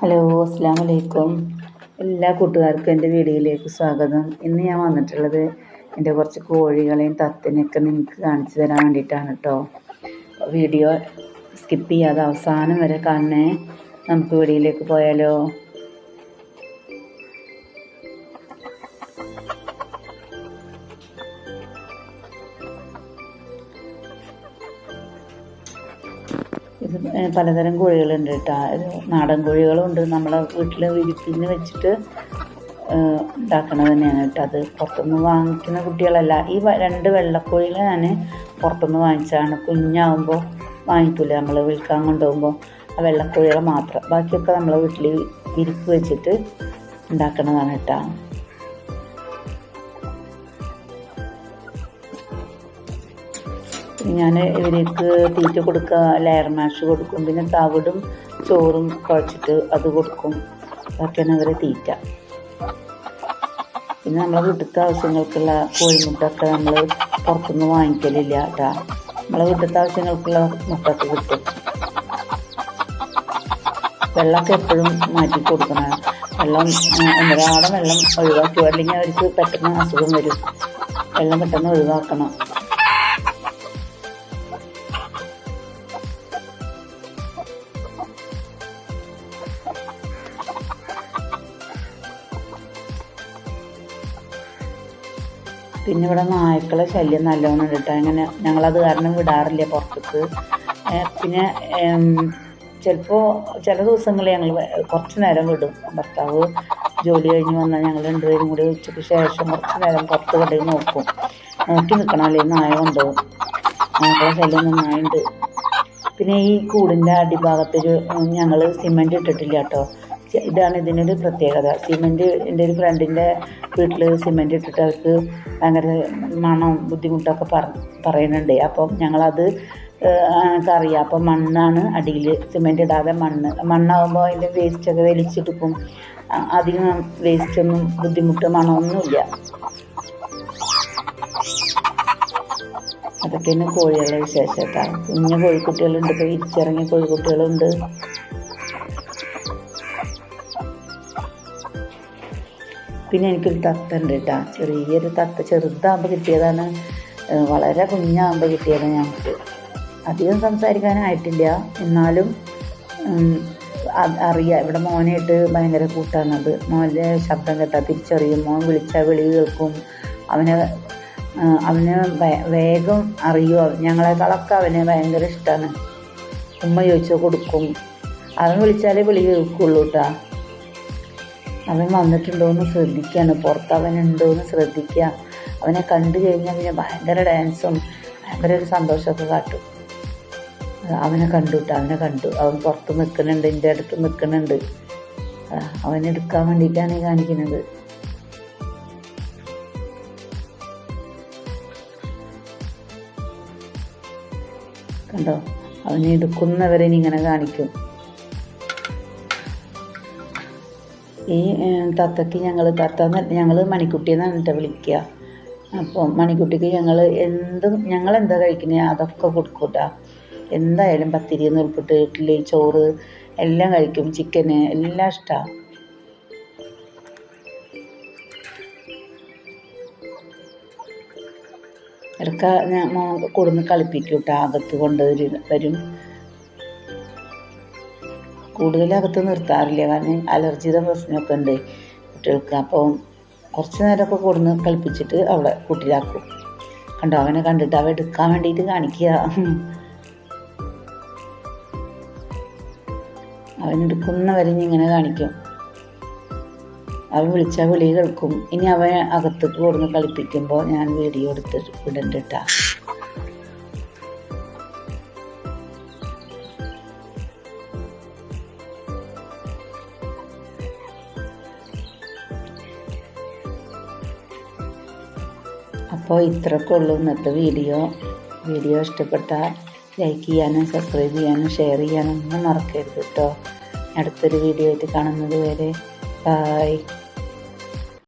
Hello അസ്സാം വലൈക്കും എല്ലാ കൂട്ടുകാർക്കും എന്റെ വീഡിയോയിലേക്ക് സ്വാഗതം. ഇന്ന് ഞാൻ വന്നിട്ടുള്ളത് എന്റെ കുറച്ച് കോഴികളെയും തത്തിനെയൊക്കെ നിങ്ങൾക്ക് കാണിച്ചു തരാൻ വേണ്ടിയിട്ടാണ് കേട്ടോ വീഡിയോ സ്കിപ്പ് ചെയ്യാതെ അവസാനം വരെ കാണണേ. നമുക്ക് വീഡിയോയിലേക്ക് പോയാലോ? ഇത് പലതരം കോഴികളുണ്ട് കേട്ടോ. നാടൻ കോഴികളുണ്ട്. നമ്മളെ വീട്ടിൽ വിരിപ്പിന് വെച്ചിട്ട് ഉണ്ടാക്കണത് തന്നെയാണ് കേട്ടോ. അത് പുറത്തുനിന്ന് വാങ്ങിക്കുന്ന കുട്ടികളല്ല. ഈ രണ്ട് വെള്ളക്കോഴികൾ ഞാൻ പുറത്തുനിന്ന് വാങ്ങിച്ചതാണ്. കുഞ്ഞാവുമ്പോൾ വാങ്ങിക്കില്ല നമ്മൾ വിൽക്കാൻ കൊണ്ടുപോകുമ്പോൾ ആ വെള്ളക്കോഴികളെ മാത്രം. ബാക്കിയൊക്കെ നമ്മളെ വീട്ടിൽ വിരിപ്പ് വെച്ചിട്ട് ഉണ്ടാക്കണതാണ് കേട്ടോ. ഞാൻ ഇവർക്ക് തീറ്റ കൊടുക്കുക ലെയർ മാഷ് കൊടുക്കും പിന്നെ തവിടും ചോറും കുഴച്ചിട്ട് അത് കൊടുക്കും. അതൊക്കെയാണ് അവരെ തീറ്റ. പിന്നെ നമ്മളെ വീട്ടിലത്തെ ആവശ്യങ്ങൾക്കുള്ള കോഴിമുട്ടൊക്കെ നമ്മൾ പുറത്തുനിന്ന് വാങ്ങിക്കലില്ല കേട്ടോ നമ്മളെ വീട്ടിലത്തെ ആവശ്യങ്ങൾക്കുള്ള മുട്ടൊക്കെ കിട്ടും. വെള്ളമൊക്കെ എപ്പോഴും മാറ്റി കൊടുക്കണം. വെള്ളം ഒന്നരാടെ വെള്ളം ഒഴിവാക്കി അല്ലെങ്കിൽ അവർക്ക് പെട്ടെന്ന് അസുഖം വരും. വെള്ളം പെട്ടെന്ന് ഒഴിവാക്കണം. പിന്നെ ഇവിടെ നായ്ക്കളെ ശല്യം നല്ലോണം ഉണ്ട് കേട്ടോ അങ്ങനെ ഞങ്ങളത് കാരണം വിടാറില്ല പുറത്തേക്ക്. പിന്നെ ചിലപ്പോൾ ചില ദിവസങ്ങളിൽ ഞങ്ങൾ കുറച്ച് നേരം വിടും ഭർത്താവ് ജോലി കഴിഞ്ഞ് വന്നാൽ ഞങ്ങൾ രണ്ടുപേരും കൂടി ഉച്ചയ്ക്ക് ശേഷം കുറച്ച് നേരം പുറത്ത് കൊണ്ടുപോയി നോക്കും. നോക്കി നിൽക്കണം അല്ലെങ്കിൽ നായ കൊണ്ടുപോകും നായ്ക്കളെ ശല്യം നന്നായിട്ടുണ്ട് പിന്നെ ഈ കൂടിന്റെ അടിഭാഗത്തൊരു ഞങ്ങൾ സിമന്റ് ഇട്ടിട്ടില്ല കേട്ടോ ഇതാണ് ഇതിനൊരു പ്രത്യേകത. സിമന്റ് എന്റെ ഒരു ഫ്രണ്ടിന്റെ വീട്ടിൽ സിമന്റ് ഇട്ടിട്ട് അവർക്ക് ഭയങ്കര മണം ബുദ്ധിമുട്ടൊക്കെ പറ പറയുന്നുണ്ട്. അപ്പം ഞങ്ങളത് അറിയാം അപ്പം മണ്ണാണ് അടിയിൽ സിമന്റ് ഇടാതെ മണ്ണ് മണ്ണാകുമ്പോൾ അതിന്റെ വേസ്റ്റൊക്കെ വലിച്ചെടുക്കും. അധികം വേസ്റ്റൊന്നും ബുദ്ധിമുട്ട് മണമൊന്നുമില്ല അതൊക്കെയാണ് കോഴികളുടെ വിശേഷം കേട്ടോ കുഞ്ഞു കോഴിക്കുട്ടികളുണ്ട് ഇപ്പോൾ ഇരിച്ചിറങ്ങിയ കോഴിക്കുട്ടികളുണ്ട്. പിന്നെ എനിക്കൊരു തത്ത ഉണ്ട് കേട്ടോ ചെറിയൊരു തത്ത ചെറുതാകുമ്പോൾ കിട്ടിയതാണ്. വളരെ കുഞ്ഞാകുമ്പോൾ കിട്ടിയതാണ് ഞങ്ങൾക്ക് അധികം സംസാരിക്കാനായിട്ടില്ല. എന്നാലും അറിയാം. ഇവിടെ മോനായിട്ട് ഭയങ്കര കൂട്ടാണത്. മോന്റെ ശബ്ദം കേട്ടാൽ തിരിച്ചറിയും. മോൻ വിളിച്ചാൽ വിളി കേൾക്കും. അവനെ അവന് വേഗം അറിയുമോ ഞങ്ങളെക്കാളൊക്കെ അവന് ഭയങ്കര ഇഷ്ടമാണ് ഉമ്മ ചോദിച്ചാൽ കൊടുക്കും. അവൻ വിളിച്ചാലേ വിളി കേൾക്കുള്ളൂ കേട്ടോ അവൻ വന്നിട്ടുണ്ടോയെന്ന് ശ്രദ്ധിക്കുകയാണ് പുറത്ത് അവൻ ഉണ്ടോയെന്ന് ശ്രദ്ധിക്കുക. അവനെ കണ്ടു കഴിഞ്ഞാൽ പിന്നെ ഭയങ്കര ഡാൻസും ഭയങ്കര ഒരു സന്തോഷമൊക്കെ കാട്ടും. അവനെ കണ്ടു കേട്ടോ അവനെ കണ്ടു. അവൻ പുറത്ത് നിൽക്കുന്നുണ്ട് എന്റെ അടുത്ത് നിൽക്കുന്നുണ്ട് അവനെടുക്കാൻ വേണ്ടിയിട്ടാണ് ഈ കാണിക്കുന്നത്. കണ്ടോ? അവനെ എടുക്കുന്നവരെ ഇനി ഇങ്ങനെ കാണിക്കും. ഈ തത്തയ്ക്ക് ഞങ്ങൾ തത്ത ഞങ്ങൾ മണിക്കുട്ടി എന്നാണ് കേട്ടോ വിളിക്കുക അപ്പോൾ മണിക്കുട്ടിക്ക് ഞങ്ങൾ എന്തും ഞങ്ങൾ എന്താ കഴിക്കുന്നത് അതൊക്കെ കൊടുക്കും കേട്ടോ എന്തായാലും പത്തിരി നൂൽപ്പുട്ട് ഇഡ്ഡലി ചോറ് എല്ലാം കഴിക്കും ചിക്കന് എല്ലാം ഇഷ്ടമാണ് ഇടയ്ക്ക് ഞാൻ കൊടുന്ന് കളിപ്പിക്കും അകത്ത് കൊണ്ടുവരും വരും. കൂടുതൽ അകത്ത് നിർത്താറില്ല. കാരണം അലർജിയുടെ പ്രശ്നമൊക്കെ ഉണ്ട് കുട്ടികൾക്ക്. അപ്പോൾ കുറച്ച് നേരമൊക്കെ കൊടുന്ന് കളിപ്പിച്ചിട്ട് അവളെ കൂട്ടിലാക്കും. കണ്ടോ? അവനെ കണ്ടിട്ട് അവ എടുക്കാൻ വേണ്ടിയിട്ട് കാണിക്കുക ഇനി ഇങ്ങനെ കാണിക്കും. അവൻ വിളിച്ചാൽ വിളി കേൾക്കും. ഇനി അവൻ അകത്തേക്ക് കൊടുന്ന് കളിപ്പിക്കുമ്പോൾ ഞാൻ വീഡിയോ എടുത്ത് വിടണ്ടിട്ടാ. അപ്പോൾ ഇത്രയൊക്കെ ഉള്ളൂ ഇന്നത്തെ വീഡിയോ. വീഡിയോ ഇഷ്ടപ്പെട്ടാൽ ലൈക്ക് ചെയ്യാനും സബ്സ്ക്രൈബ് ചെയ്യാനും ഷെയർ ചെയ്യാനും ഒന്നും മറക്കരുത് കേട്ടോ അടുത്തൊരു വീഡിയോ ആയിട്ട് കാണുന്നത് വരെ ബായ്